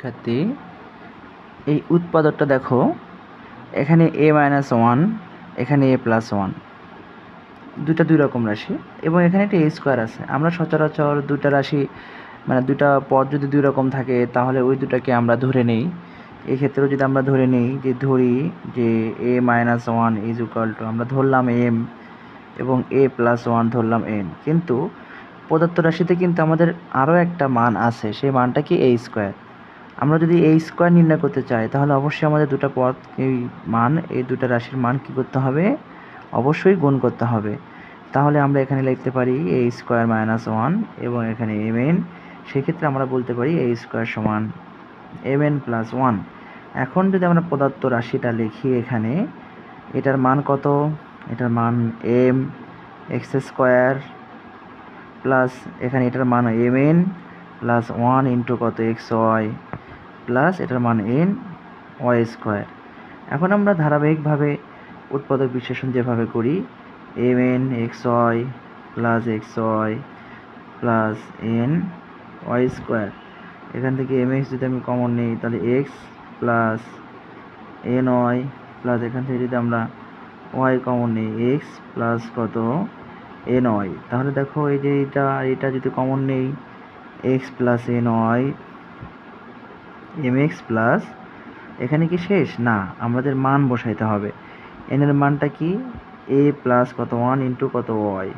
শিক্ষার্থী, এই উৎপাদকটা দেখো, এখানে এ মাইনাস ওয়ান এখানে এ প্লাস ওয়ান দুইটা দুই রকম রাশি এবং এখানে একটা এ স্কোয়ার আছে। আমরা সচরাচর দুইটা রাশি মানে দুইটা পদ যদি দুই রকম থাকে, তাহলে ওই দুটাকে আমরা ধরে নেই। এই ক্ষেত্রেও যদি আমরা ধরে নেই যে ধরি যে A minus one is equal to আমরা ধরলাম এম এবং এ প্লাস ওয়ান ধরলাম এন কিন্তু পদার্থ রাশিতে কিন্তু আমাদের আরও একটা মান আছে, সেই মানটা কি এ স্কোয়ার আমরা যদি এই স্কোয়ার নির্ণয় করতে চাই, তাহলে অবশ্যই আমাদের দুটো পদ এই মান, এই দুটো রাশির মান কী করতে হবে? অবশ্যই গুণ করতে হবে। তাহলে আমরা এখানে লিখতে পারি এ স্কোয়ার মাইনাস ওয়ান এবং এখানে এম এন সেক্ষেত্রে আমরা বলতে পারি এ স্কোয়ার সমান এম এন প্লাস ওয়ান এখন যদি আমরা পদার্থ রাশিটা লিখি এখানে, এটার মান কত? এটার মান এম এক্স স্কোয়ার প্লাস এখানে এটার মান M N plus one into কত এক্স ওয়াই প্লাস এটার মান এন ওয়াই স্কোয়ার এখন আমরা ধারাবাহিকভাবে উৎপাদক বিশ্লেষণ যেভাবে করি M N X Y plus X Y plus N Y square এখান থেকে এম এক্স যদি আমি কমন নিই, তাহলে X plus N Y plus এখান থেকে যদি আমরা ওয়াই কমন নিই এক্স প্লাস কত এন ওয়াই তাহলে দেখো এই যে এটা এটা যদি কমন নেই X plus N Y X plus এখানে কি শেষ? না, আমাদের মান বসাইতে হবে। এন এর মানটা কি? এ প্লাস কত? ওয়ান ইন্টু কত ওয়াই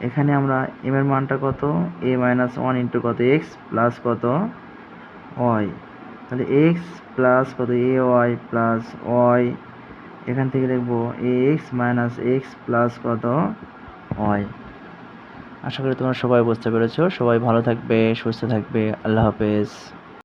এখানে আমরা এম এর মানটা কত? এ মাইনাস ওয়ান ইন্টু কত? এক্স প্লাস কত? ওয়াই তাহলে এক্স প্লাস কত? এ ওয়াই প্লাস ওয়াই এখান থেকে লিখব A X minus X plus কত? ওয়াই আশা করি তোমরা সবাই বুঝতে পেরেছ। সবাই ভালো থাকবে, সুস্থ থাকবে। আল্লাহ হাফেজ।